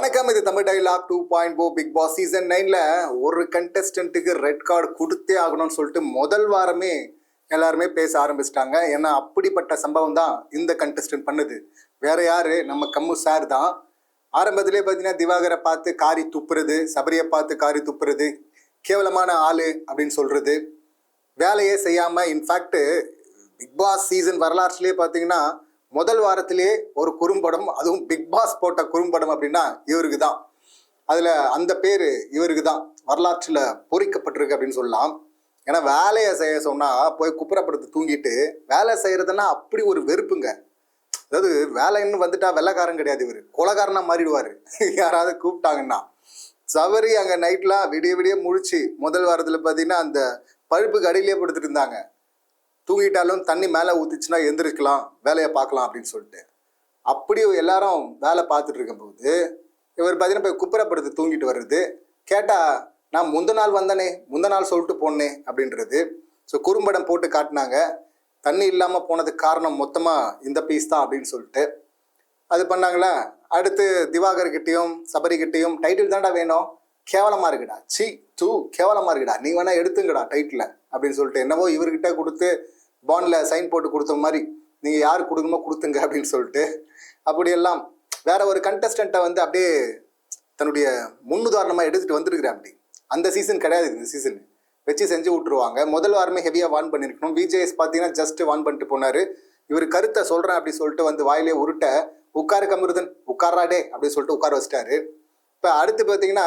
வணக்கம் இது Tamil dialogue two point o Bigg Boss season நைன்ல ஒரு கண்டஸ்டன்ட்டுக்கு ரெட் கார்டு கொடுத்தே ஆகணும்னு சொல்லிட்டு முதல் வாரமே எல்லாருமே பேச ஆரம்பிச்சிட்டாங்க. ஏன்னா அப்படிப்பட்ட சம்பவம் தான் இந்த கண்டஸ்டன்ட் பண்ணுது. வேற யாரு? நம்ம கம்மு சார் தான். ஆரம்பத்திலே பார்த்தீங்கன்னா திவாகரை பார்த்து காரி துப்புறது சபரியை பார்த்து காரி துப்புறது கேவலமான ஆளு அப்படின்னு சொல்றது வேலையே செய்யாம in fact Bigg Boss season வரலாற்றுலேயே பார்த்தீங்கன்னா முதல் வாரத்திலேயே ஒரு குறும்படம் அதுவும் பிக் பாஸ் போட்ட குறும்படம் அப்படின்னா இவருக்கு தான் அதில் அந்த பேர் இவருக்கு தான் வரலாற்றில் பொறிக்கப்பட்டிருக்கு அப்படின்னு சொல்லலாம். ஏன்னா வேலையை செய்ய சொன்னால் போய் குப்புறப்படுத்து தூங்கிட்டு வேலை செய்கிறதுனா அப்படி ஒரு வெறுப்புங்க. அதாவது வேலைன்னு வந்துட்டா வெள்ளைக்காரன் கிடையாது இவர். கொலகாரனாக மாறிடுவார். யாராவது கூப்பிட்டாங்கன்னா. சவரி அங்கே நைட்லாம் விடிய விடிய முழிச்சு முதல் வாரத்தில் பார்த்தீங்கன்னா அந்த பழுப்புக்கு அடியிலே படுத்துட்டு இருந்தாங்க. தூங்கிட்டாலும் தண்ணி மேலே ஊற்றிச்சுன்னா எந்திரிக்கலாம் வேலையை பார்க்கலாம் அப்படின்னு சொல்லிட்டு. அப்படி எல்லாரும் வேலை பார்த்துட்டு இருக்கும்போது இவர் பார்த்தீங்கன்னா போய் குப்புறப்படுத்து தூங்கிட்டு வர்றது கேட்டால் நான் முந்த நாள் வந்தனே முந்த நாள் சொல்லிட்டு போனேன் அப்படின்றது. ஸோ குறும்படம் போட்டு காட்டினாங்க. தண்ணி இல்லாமல் போனதுக்கு காரணம் மொத்தமாக இந்த பீஸ் தான் அப்படின்னு சொல்லிட்டு. அது பண்ணாங்களா. அடுத்து திவாகர் கிட்டேயும் சபரி கிட்டேயும் டைட்டில் தான்டா வேணும். கேவலமாக இருக்குடா. சி தூ கேவலமாக இருக்குடா. நீ வேணால் எடுத்துங்கடா டைட்டில் அப்படின்னு சொல்லிட்டு என்னவோ இவர்கிட்ட கொடுத்து பாண்டில் சைன் போட்டு கொடுத்த மாதிரி நீங்கள் யார் கொடுக்கணுமோ கொடுத்துங்க அப்படின்னு சொல்லிட்டு அப்படியெல்லாம் வேற ஒரு கண்டஸ்டண்ட்டை வந்து அப்படியே தன்னுடைய முன்னுதாரணமாக எடுத்துகிட்டு வந்திருக்கிறேன் அப்படி அந்த சீசன் கிடையாது இந்த சீசன் வச்சு செஞ்சு விட்டுருவாங்க. முதல் வாரமே ஹெவியாக வான் பண்ணியிருக்கணும் விஜேஎஸ் பார்த்தீங்கன்னா ஜஸ்ட் வான் பண்ணிட்டு போனார். இவர் கருத்தை சொல்கிறேன் அப்படி சொல்லிட்டு வந்து வாயிலே உருட்ட உட்காரு கமிருதன் உட்காராடே அப்படின்னு சொல்லிட்டு உட்கார வச்சிட்டாரு. இப்போ அடுத்து பார்த்தீங்கன்னா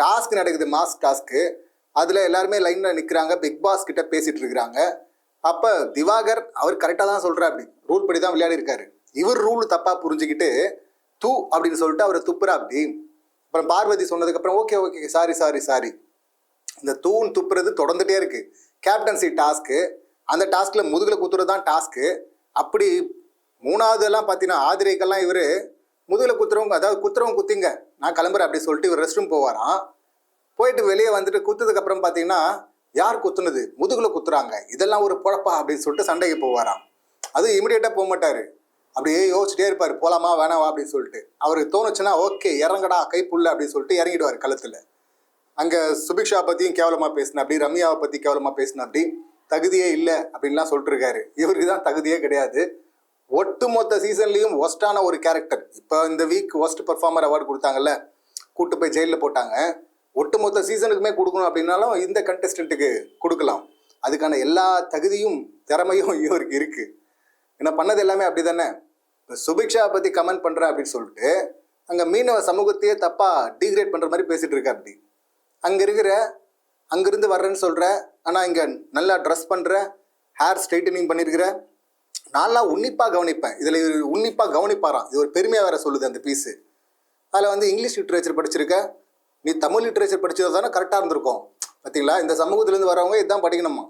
டாஸ்க் நடக்குது மாஸ் டாஸ்க்கு அதில் எல்லாருமே லைனில் நிற்கிறாங்க பிக் பாஸ் கிட்ட பேசிகிட்டு இருக்கிறாங்க. அப்போ திவாகர் அவர் கரெக்டாக தான் சொல்கிறார் அப்படி. ரூல் படி தான் விளையாடி இருக்காரு. இவர் ரூல் தப்பாக புரிஞ்சுக்கிட்டு தூ அப்படின்னு சொல்லிட்டு அவரை துப்புறா அப்படி அப்புறம் பார்வதி சொன்னதுக்கப்புறம் okay okay sorry sorry sorry இந்த தூண் துப்புறது தொடர்ந்துட்டே இருக்கு. கேப்டன்சி டாஸ்க்கு அந்த டாஸ்க்ல முதுகில் குத்துறது தான் டாஸ்க்கு அப்படி மூணாவது எல்லாம் பார்த்தீங்கன்னா ஆதிரைக்கெல்லாம் இவர் முதுகில் குத்துறவங்க அதாவது குத்துறவங்க குத்திங்க நான் கிளம்புறேன் அப்படி சொல்லிட்டு இவர் ரெஸ்ட் ரூம் போவாராம். போயிட்டு வெளியே வந்துட்டு குத்துறதுக்கு அப்புறம் பார்த்தீங்கன்னா யார் குத்துனது? முதுகுல குத்துறாங்க. இதெல்லாம் ஒரு பொழப்பா அப்படின்னு சொல்லிட்டு சண்டைக்கு போவாராம். அது இமிடியேட்டாக போக மாட்டாரு அப்படியே யோசிச்சுட்டே இருப்பார். போலாமா? வேணாவா அப்படின்னு சொல்லிட்டு. அவருக்கு தோணுச்சுன்னா ஓகே இறங்கடா கை புல்ல அப்படின்னு சொல்லிட்டு இறங்கிடுவார் களத்தில். அங்க சுபிக்ஷா பத்தியும் கேவலமா பேசின அப்படி ரம்யாவை பத்தி கேவலமா பேசின அப்படி தகுதியே இல்லை அப்படின்லாம் சொல்லிட்டு இருக்காரு இவருக்கு தான் தகுதியே கிடையாது. ஒட்டுமொத்த சீசன்லேயும் ஒஸ்டான ஒரு கேரக்டர் இப்போ இந்த வீக் ஒஸ்ட் பர்ஃபார்மர் அவார்டு கொடுத்தாங்கல்ல கூட்டு போய் ஜெயிலில் போட்டாங்க. ஒட்டுமொத்த சீசனுக்குமே கொடுக்கணும் அப்படின்னாலும் இந்த கண்டஸ்டன்ட்டுக்கு கொடுக்கலாம். அதுக்கான எல்லா தகுதியும் திறமையும் இவருக்கு இருக்கு. என்ன பண்ணது எல்லாமே அப்படி தானே சுபிக்ஷா பற்றி கமெண்ட் பண்ணுறேன் அப்படின்னு சொல்லிட்டு அங்கே மீனவ சமூகத்தையே தப்பா டீக்ரேட் பண்ற மாதிரி பேசிட்டு இருக்கா அப்படி. அங்கே இருக்கிற அங்கேருந்து வர்றேன்னு சொல்கிற ஆனால் இங்கே நல்லா ட்ரெஸ் பண்ணுற ஹேர் ஸ்ட்ரைட்டனிங் பண்ணியிருக்கிற நான்லாம் உன்னிப்பாக கவனிப்பேன். இதில் இவர் உன்னிப்பாக கவனிப்பாராம். இது ஒரு பெருமையாக வேற சொல்லுது அந்த பீஸு அதில் வந்து இங்கிலீஷ் லிட்ரேச்சர் படிச்சிருக்க நீ தமிழ் லிட்ரேச்சர் படிச்சது தானே கரெக்டாக இருந்திருக்கும். பார்த்தீங்களா இந்த சமூகத்திலேருந்து வரவங்க இதுதான் படிக்கணுமா?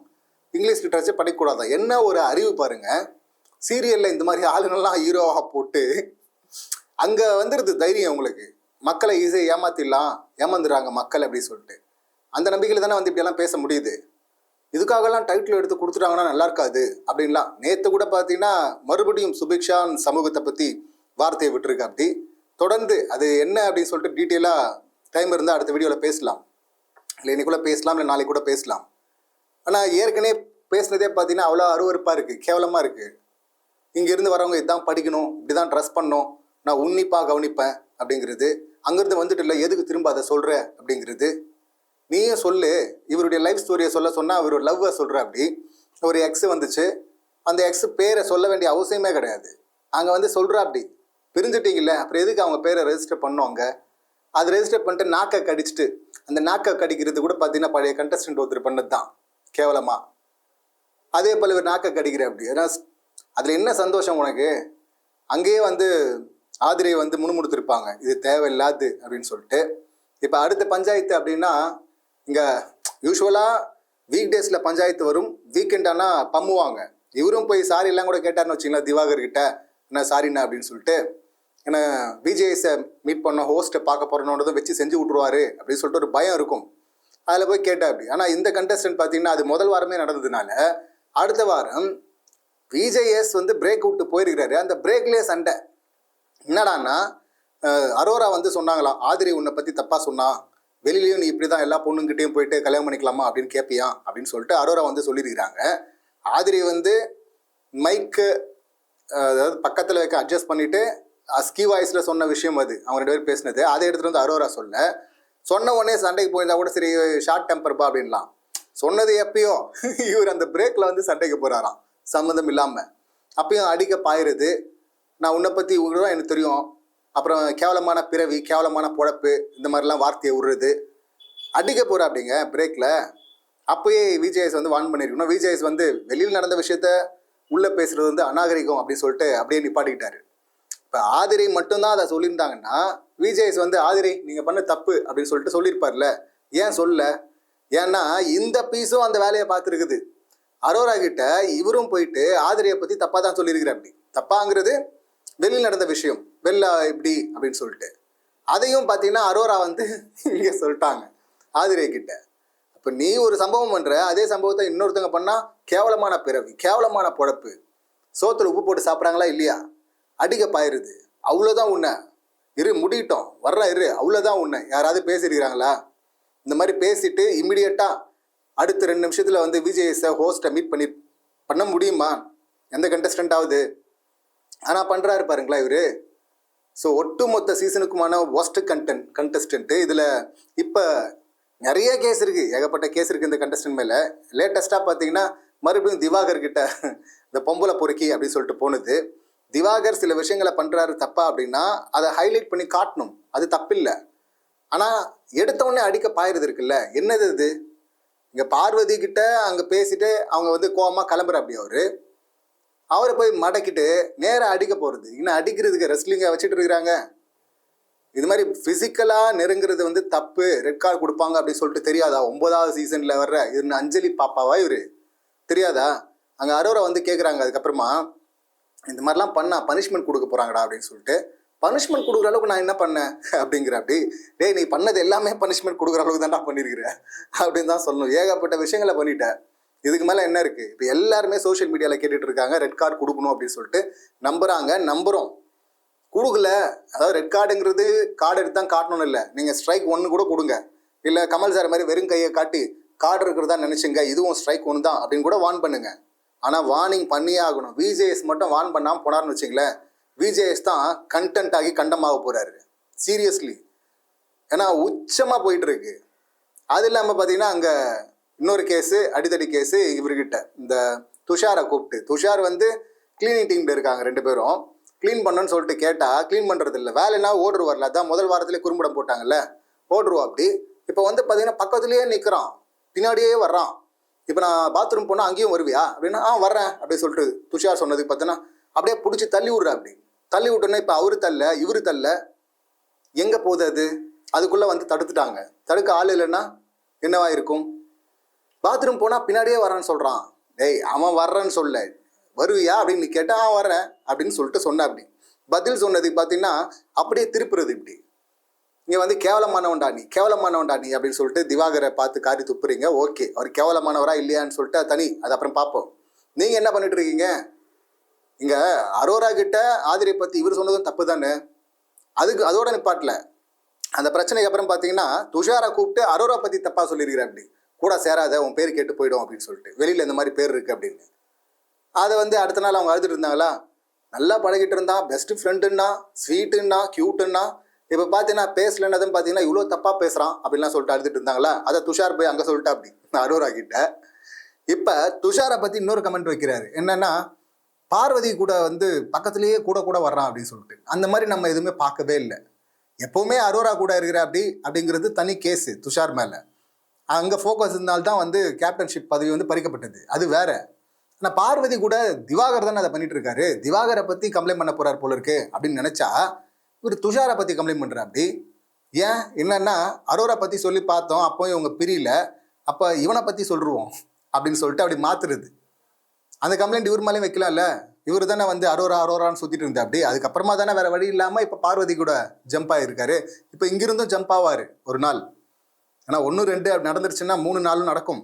இங்கிலீஷ் லிட்ரேச்சர் படிக்கக்கூடாதா? என்ன ஒரு அறிவு பாருங்க. சீரியலில் இந்த மாதிரி ஆளுங்கள்லாம் ஹீரோவாக போட்டு அங்கே வந்துடுது தைரியம் உங்களுக்கு. மக்களை ஈஸியாக ஏமாத்திடலாம். ஏமாந்துடுறாங்க மக்கள் அப்படி சொல்லிட்டு. அந்த நம்பிக்கையில் தானே வந்து இப்படியெல்லாம் பேச முடியுது. இதுக்காகலாம் டைட்டில் எடுத்து கொடுத்துட்டாங்கன்னா நல்லா இருக்காது அப்படின்லாம். நேற்று கூட பார்த்தீங்கன்னா மறுபடியும் சுபிக்ஷான் சமூகத்தை பற்றி வார்த்தையை விட்டுருக்கா அப்படி. தொடர்ந்து அது என்ன அப்படின்னு சொல்லிட்டு டீட்டெயிலாக டைம் இருந்தால் அடுத்த வீடியோவில் பேசலாம். இல்லை இன்னைக்குள்ளே பேசலாம் இல்லை நாளைக்கு கூட பேசலாம். ஆனால் ஏற்கனவே பேசுனதே பார்த்தீங்கன்னா அவ்வளோ அருவருப்பாக இருக்குது கேவலமாக இருக்குது இங்கேருந்து வரவங்க இதான் படிக்கணும் இப்படி தான் ட்ரெஸ் பண்ணணும் நான் உன்னிப்பாக கவனிப்பேன் அப்படிங்கிறது. அங்கேருந்து வந்துட்டு இல்லை எதுக்கு திரும்ப அதை சொல்கிற அப்படிங்கிறது. நீயும் சொல்லு இவருடைய லைஃப் ஸ்டோரியை சொல்ல சொன்னால் அவர் லவ்வை சொல்கிற அப்படி. ஒரு எக்ஸ் வந்துச்சு. அந்த எக்ஸ் பேரை சொல்ல வேண்டிய அவசியமே கிடையாது. அங்கே வந்து சொல்கிறா அப்படி. பிரிஞ்சுட்டீங்கல்ல அப்புறம் எதுக்கு அவங்க பேரை ரெஜிஸ்டர் பண்ணுவாங்க அது ரெஜிஸ்டர் பண்ணிட்டு நாக்கை கடிச்சிட்டு அந்த நாக்கை கடிக்கிறது கூட பார்த்தீங்கன்னா பழைய கண்டஸ்டன்ட் ஒருத்தர் பண்ணது தான் கேவலமாக அதே போல் இவர் நாக்கை கடிக்கிற அப்படி. ஏன்னா அதில் என்ன சந்தோஷம் உனக்கு? அங்கேயே வந்து ஆதிரியை வந்து முணுமுணுத்திருப்பாங்க. இது தேவையில்லாது அப்படின்னு சொல்லிட்டு. இப்போ அடுத்த பஞ்சாயத்து அப்படின்னா இங்கே யூஸ்வலாக வீக் டேஸில் பஞ்சாயத்து வரும். வீக்கெண்ட் ஆனால் பம்முவாங்க. இவரும் போய் சாரி எல்லாம் கூட கேட்டார்னு வச்சிங்களா திவாகர் கிட்ட என்ன சாரிண்ணா அப்படின்னு சொல்லிட்டு ஏன்னா விஜேஎஸை மீட் பண்ண ஹோஸ்ட்டை பார்க்க போகிறோன்றதும் வச்சு செஞ்சு விட்ருவாரு அப்படின்னு சொல்லிட்டு ஒரு பயம் இருக்கும். அதில் போய் கேட்டா அப்படி. ஆனால் இந்த கண்டஸ்டன்ட் பார்த்தீங்கன்னா அது முதல் வாரமே நடந்ததுனால அடுத்த வாரம் விஜேஎஸ் வந்து பிரேக் விட்டு போயிருக்கிறாரு. அந்த பிரேக்லேயே சண்டை. என்னடான்னா அரோரா வந்து சொன்னாங்களாம் ஆதிரி உன்னை பற்றி தப்பாக சொன்னா வெளியிலையும் நீ இப்படி தான் எல்லா பொண்ணுங்கிட்டையும் போயிட்டு கல்யாணம் பண்ணிக்கலாமா? அப்படின்னு கேட்பியா அப்படின்னு சொல்லிட்டு அரோரா வந்து சொல்லியிருக்கிறாங்க. ஆதிரி வந்து மைக்கு அதாவது பக்கத்தில் வைக்க அட்ஜஸ்ட் பண்ணிவிட்டு அஸ்கி வாய்ஸில் சொன்ன விஷயம் அது. அவங்க ரெண்டு பேரும் பேசினது. அதை எடுத்துகிட்டு வந்து அரோரா சொல்ல சொன்ன உடனே சண்டைக்கு போயிருந்தா கூட சரி ஷார்ட் டெம்பர்ப்பா அப்படின்லாம். சொன்னது எப்பயோ இவர் அந்த பிரேக்கில் வந்து சண்டைக்கு போகிறாராம் சம்மந்தம் இல்லாமல் அப்பயும் அடிக்க பாயிருது. நான் உன்னை பற்றி தான் எனக்கு தெரியும். அப்புறம் கேவலமான பிறவி கேவலமான பொழப்பு இந்த மாதிரிலாம் வார்த்தையை விடுறது. அடிக்க போகிற அப்படிங்க பிரேக்கில் அப்பயே விஜேஎஸ் வந்து வான் பண்ணியிருக்கணும் விஜேஎஸ் வந்து வெளியில் நடந்த விஷயத்த உள்ளே பேசுறது வந்து அநாகரிகம் அப்படின்னு சொல்லிட்டு அப்படியே நிப்பாட்டிக்கிட்டாரு. இப்போ ஆதிரை மட்டும்தான் அதை சொல்லியிருந்தாங்கன்னா விஜேஎஸ் வந்து ஆதிரை நீங்கள் பண்ண தப்பு அப்படின்னு சொல்லிட்டு சொல்லியிருப்பார்ல. ஏன் சொல்ல? ஏன்னா இந்த பீஸும் அந்த வேலையை பார்த்துருக்குது. அரோரா கிட்ட இவரும் போயிட்டு ஆதிரையை பற்றி தப்பாக தான் சொல்லியிருக்கிறார் அப்படி. தப்பாங்கிறது வெளியில் நடந்த விஷயம். வெளில இப்படி அப்படின்னு சொல்லிட்டு. அதையும் பார்த்தீங்கன்னா அரோரா வந்து இங்கே சொல்லிட்டாங்க ஆதிரை கிட்ட. அப்போ நீ ஒரு சம்பவம் பண்ணுற அதே சம்பவத்தை இன்னொருத்தவங்க பண்ணால் கேவலமான பிறவி கேவலமான பொழப்பு. சோத்துல உப்பு போட்டு சாப்பிட்றாங்களா இல்லையா? அடிக்க பாயிருது. அவ்வளோதான் உன்னை. இரு முடிட்டோம் வர்றேன் இரு. அவ்வளோதான் உன்னை. யாராவது பேசியிருக்கிறாங்களா? இந்த மாதிரி பேசிட்டு இம்மிடியட்டாக அடுத்த ரெண்டு நிமிஷத்தில் வந்து விஜய்ஸை ஹோஸ்ட்டை மீட் பண்ணி பண்ண முடியுமா? எந்த கண்டஸ்டன்ட் ஆகுது ஆனால் பண்ணுறாரு பாருங்களா இவர். ஸோ ஒட்டுமொத்த சீசனுக்குமான ஒஸ்ட் கண்டென்ட் கண்டஸ்டன்ட்டு இதில் இப்போ நிறைய கேஸ் இருக்குது ஏகப்பட்ட கேஸ் இருக்குது இந்த கண்டஸ்டன்ட் மேலே. லேட்டஸ்ட்டாக பார்த்தீங்கன்னா மறுபடியும் திவாகர் கிட்ட இந்த பொம்பளை பொறுக்கி அப்படின்னு சொல்லிட்டு போனது. திவாகர் சில விஷயங்களை பண்ணுறாரு தப்பா அப்படின்னா அதை ஹைலைட் பண்ணி காட்டணும். அது தப்பில்லை. ஆனால் எடுத்த உடனே அடிக்க பாயிருது இருக்குல்ல. என்னது இது இங்கே பார்வதி கிட்ட அங்கே பேசிட்டு அவங்க வந்து கோபமாக கிளம்புற அப்படி அவர். அவரை போய் மடக்கிட்டு நேராக அடிக்க போகிறது இன்னும் அடிக்கிறதுக்கு ரெஸ்லிங்கை வச்சுட்டு இருக்கிறாங்க. இது மாதிரி ஃபிசிக்கலாக நெருங்குறது வந்து தப்பு. ரெட் கார்டு கொடுப்பாங்க அப்படின்னு சொல்லிட்டு தெரியாதா? ஒன்பதாவது சீசனில் வர்ற இது அஞ்சலி பாப்பாவா இவர்? தெரியாதா? அங்கே அரோரா வந்து கேட்குறாங்க அதுக்கப்புறமா இந்த மாதிரிலாம் பண்ணா பனிஷ்மெண்ட் கொடுக்க போகிறாங்கடா அப்படின்னு சொல்லிட்டு பனிஷ்மெண்ட் கொடுக்குற அளவுக்கு நான் என்ன பண்ணேன்? அப்படிங்கிற அப்படி டேய் நீ பண்ணது எல்லாமே பனிஷ்மெண்ட் கொடுக்குற அளவுக்கு தான்டா பண்ணியிருக்கிறேன் அப்படின்னு தான் சொல்லணும். ஏகப்பட்ட விஷயங்களை பண்ணிட்டேன். இதுக்கு மேலே என்ன இருக்குது இப்போ எல்லாருமே சோஷியல் மீடியாவில் கேட்டுட்டு இருக்காங்க ரெட் கார்டு கொடுக்கணும் அப்படின்னு சொல்லிட்டு நம்புறாங்க நம்புகிறோம் கொடுக்கல. அதாவது ரெட் கார்டுங்கிறது கார்டு எடுத்து தான் காட்டணும்னு இல்லை. நீங்கள் ஸ்ட்ரைக் ஒன்று கூட கொடுங்க. இல்லை கமல் சார் மாதிரி வெறும் கையை காட்டி கார்டு இருக்கிறதா நினச்சிங்க இதுவும் ஸ்ட்ரைக் ஒன்று தான் அப்படின்னு கூட வார்ன் பண்ணுங்க. ஆனால் வார்னிங் பண்ணியே ஆகணும் விஜேஎஸ் மட்டும் வார்ன் பண்ணாமல் போனார்னு வச்சிங்களேன் விஜேஎஸ் தான் கண்டென்ட் ஆகி கண்டமாக போகிறாரு சீரியஸ்லி ஏன்னா உச்சமாக போயிட்டு இருக்கு அது இல்லாமல் பார்த்தீங்கன்னா அங்கே இன்னொரு கேஸு அடிதடி கேஸு இவர்கிட்ட இந்த துஷாரை கூப்பிட்டு. துஷார் வந்து கிளீனிங் டீமில் இருக்காங்க ரெண்டு பேரும். க்ளீன் பண்ணணும்னு சொல்லிட்டு கேட்டால் க்ளீன் பண்ணுறது இல்லை. வேலைனா ஓடுருவார்ல வரல அதான் முதல் வாரத்திலே குறும்படம் போட்டாங்கல்ல. ஓடுருவா அப்படி. இப்போ வந்து பார்த்தீங்கன்னா பக்கத்துலேயே நிற்கிறான் பின்னாடியே வர்றான். இப்போ நான் பாத்ரூம் போனால் அங்கேயும் வருவியா? அப்படின்னா ஆ வர்றேன் அப்படின்னு சொல்லிட்டு துஷார் சொன்னதுக்கு பார்த்தோன்னா அப்படியே பிடிச்சி தள்ளி விட்ற அப்படி. தள்ளி விட்டோன்னே இப்போ அவரு தள்ள இவரு தள்ள எங்கே போகுது அது? அதுக்குள்ளே வந்து தடுத்துட்டாங்க. தடுக்க ஆள் இல்லைன்னா என்னவா இருக்கும்? பாத்ரூம் போனால் பின்னாடியே வரேன்னு சொல்கிறான் டேய் அவன் வர்றேன்னு சொல்ல. வருவியா? அப்படின்னு நீ அவன் ஆ வர்றேன் அப்படின்னு சொல்லிட்டு சொன்ன அப்படி. பதில் சொன்னதுக்கு பார்த்தீங்கன்னா அப்படியே திருப்புறது இப்படி. நீ வந்து கேவலமானவன்டா நீ கேவலமானவன்டா நீ அப்படின்னு சொல்லிட்டு திவாகரை பார்த்து காரி துப்புறீங்க. ஓகே. அவர் கேவலமானவரா இல்லையான்னு சொல்லிட்டு தனி அது அப்புறம் பார்ப்போம். நீங்கள் என்ன பண்ணிட்டு இருக்கீங்க? இங்கே அரோரா கிட்ட ஆதிரை பற்றி இவர் சொன்னதும் தப்பு தானே? அதுக்கு அதோட நிப்பாட்டல. அந்த பிரச்சனைக்கு அப்புறம் பார்த்தீங்கன்னா துஷாரை கூப்பிட்டு அரோரா பற்றி தப்பாக சொல்லியிருக்கிற அப்படி. கூட சேராத உன் பேர் கேட்டு போயிடும் அப்படின்னு சொல்லிட்டு. வெளியில் இந்த மாதிரி பேர் இருக்கு அப்படின்னு. அதை வந்து அடுத்த நாள் அவங்க அழுதுட்டு இருந்தாங்களா? நல்லா பழகிட்டு இருந்தா பெஸ்ட் ஃப்ரெண்டுன்னா ஸ்வீட்டுன்னா க்யூட்டுன்னா இப்போ பார்த்தீங்கன்னா பேசலன்னதும் பார்த்தீங்கன்னா இவ்வளோ தப்பாக பேசுகிறான் அப்படின்லாம் சொல்லிட்டு அழுதுட்டு இருந்தாங்களா அதை துஷார் போய் அங்கே சொல்லிட்டா அப்படி? அரோரா கிட்ட. இப்போ துஷாரை பற்றி இன்னொரு கமெண்ட் வைக்கிறாரு. என்னன்னா பார்வதி கூட வந்து பக்கத்துலேயே கூட கூட வர்றான் அப்படின்னு சொல்லிட்டு. அந்த மாதிரி நம்ம எதுவுமே பார்க்கவே இல்லை. எப்பவுமே அரோரா கூட இருக்கிற அப்படி அப்படிங்கிறது தனி கேஸு துஷார் மேலே. அங்கே ஃபோக்கஸ் இருந்தால்தான் வந்து கேப்டன்ஷிப் பதவி வந்து பறிக்கப்பட்டது. அது வேற. ஆனால் பார்வதி கூட திவாகர் தானே அதை பண்ணிட்டு இருக்காரு. திவாகரை பற்றி கம்ப்ளைண்ட் பண்ண போறார் போல இருக்கு அப்படின்னு நினச்சா இவர் துஷாரை பற்றி கம்ப்ளைண்ட் பண்ணுறா அப்படி. ஏன்? என்னன்னா அரோரா பற்றி சொல்லி பார்த்தோம் அப்போ இவங்க பிரியல. அப்போ இவனை பற்றி சொல்லிடுவோம் அப்படின்னு சொல்லிட்டு அப்படி மாத்துறது. அந்த கம்ப்ளைண்ட் இவர் மேலேயும் வைக்கலாம்ல? இவர் தானே வந்து அரோரா அரோரான்னு சுற்றிட்டு இருந்தா அப்படி. அதுக்கப்புறமா தானே வேற வழி இல்லாமல் இப்போ பார்வதி கூட ஜம்ப் ஆகிருக்காரு இப்போ இங்கிருந்தும் ஜம்ப் ஆவார் ஒரு நாள். ஆனால் ஒன்று ரெண்டு அப்படி நடந்துருச்சுன்னா மூணு நாளும் நடக்கும்.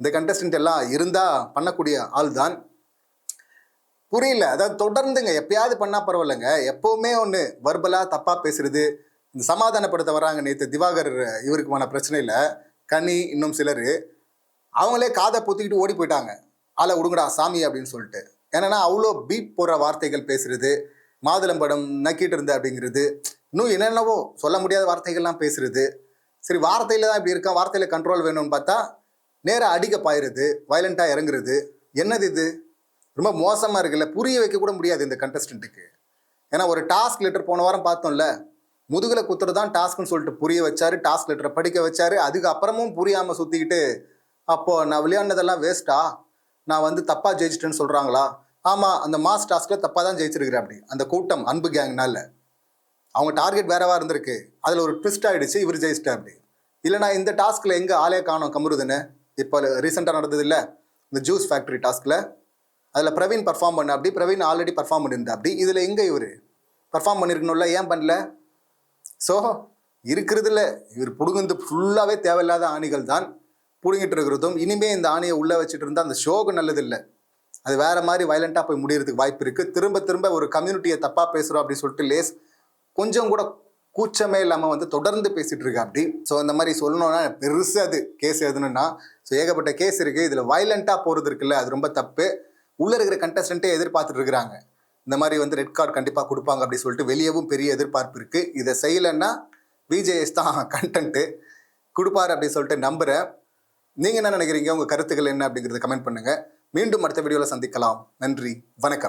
இந்த கண்டஸ்டன்ட் எல்லாம் இருந்தால் பண்ணக்கூடிய ஆள் தான் புரியல. அதாவது தொடர்ந்துங்க எப்பயாவது பண்ணா பரவாயில்லைங்க. எப்பவுமே ஒன்று வர்பலா தப்பா பேசுறது இந்த சமாதானப்படுத்த வராங்க நேற்று திவாகர் இவருக்குமான பிரச்சனையில். கனி இன்னும் சிலர். அவங்களே காதை பொத்திக்கிட்டு ஓடி போயிட்டாங்க. ஆளை விடுங்கடா சாமி அப்படின்னு சொல்லிட்டு. என்னென்னா அவ்வளோ பீப் போகிற வார்த்தைகள் பேசுறது மாதுளம்படம் நக்கிட்டு இருந்த அப்படிங்கிறது இன்னும் என்னென்னவோ சொல்ல முடியாத வார்த்தைகள்லாம் பேசுறது. சரி வார்த்தையில தான் இப்படி இருக்கா? வார்த்தையில கண்ட்ரோல் வேணும்னு பார்த்தா நேராக அடிக்க பாயிருது வயலண்ட்டாக இறங்குறது. என்னது இது? ரொம்ப மோசமாக இருக்குல்ல புரிய வைக்க கூட முடியாது இந்த கண்டஸ்டண்ட்டுக்கு ஏன்னா ஒரு டாஸ்க் லெட்டர் போன வாரம் பார்த்தோம்ல முதுகில் குத்துறது தான் டாஸ்க்னு சொல்லிட்டு புரிய வச்சாரு டாஸ்க் லெட்டரை படிக்க வச்சாரு அதுக்கப்புறமும் புரியாமல் சுற்றிக்கிட்டு அப்போ நான் விளையாடினதெல்லாம் வேஸ்ட்டா நான் வந்து தப்பாக ஜெயிச்சிட்டேன்னு சொல்கிறாங்களா ஆமாம் அந்த மாஸ் டாஸ்கில் தப்பாக தான் ஜெயிச்சிருக்கிறேன் அப்படி. அந்த கூட்டம் அன்பு கேங்னால அவங்க டார்கெட் வேறவா இருந்திருக்கு. அதில் ஒரு ட்விஸ்ட் ஆகிடுச்சு இவர் ஜெயிச்சிட்டா அப்படி. இல்லைனா இந்த டாஸ்கில் எங்கே ஆளே காணோம் கமருதுன்னு? இப்போ ரீசெண்டாக நடந்தது இல்லை இந்த ஜூஸ் ஃபேக்ட்ரி டாஸ்கில் அதில் பிரவீன் பர்ஃபார்ம் பண்ண அப்படி பிரவீன் ஆல்ரெடி பர்ஃபார்ம் பண்ணியிருந்தா அப்படி. இதில் எங்கே இவர்? பர்ஃபார்ம் பண்ணியிருக்கணும்ல ஏன் பண்ணல? ஸோ இருக்கிறதுல இவர் புடுங்குந்து ஃபுல்லாகவே தேவையில்லாத ஆணிகள் தான். பிடுங்கிட்டு இருக்கிறதும் இனிமே இந்த ஆணையை உள்ளே வச்சுட்டு இருந்தால் அந்த ஷோக்கு நல்லதில்லை. அது வேற மாதிரி வயலண்ட்டாக போய் முடியறதுக்கு வாய்ப்பு இருக்குது திரும்ப திரும்ப ஒரு கம்யூனிட்டியை தப்பாக பேசுகிறோம் அப்படின்னு சொல்லிட்டு லேஸ் கொஞ்சம் கூட கூச்சமே இல்லாமல் வந்து தொடர்ந்து பேசிகிட்டு இருக்கா அப்படி. ஸோ இந்த மாதிரி சொல்லணும்னா பெருசு அது. கேஸ் எதுனா ஸோ ஏகப்பட்ட கேஸ் இருக்குது இதில் வயலண்ட்டாக போகிறது இருக்குல்ல அது ரொம்ப தப்பு. உள்ளே இருக்கிற கண்டஸ்டண்ட்டே எதிர்பார்த்துட்டு இருக்கிறாங்க. இந்த மாதிரி வந்து ரெட் கார்டு கண்டிப்பாக கொடுப்பாங்க அப்படின்னு சொல்லிட்டு வெளியவும் பெரிய எதிர்பார்ப்பு இருக்குது இதை செய்யலைன்னா விஜேஎஸ் தான் கண்டென்ட்டு கொடுப்பாரு அப்படின்னு சொல்லிட்டு நம்புகிறேன் நீங்கள் என்ன நினைக்கிறீங்க? உங்கள் கருத்துக்கள் என்ன அப்படிங்கிறத கமெண்ட் பண்ணுங்கள் மீண்டும் அடுத்த வீடியோவில் சந்திக்கலாம். நன்றி. வணக்கம்.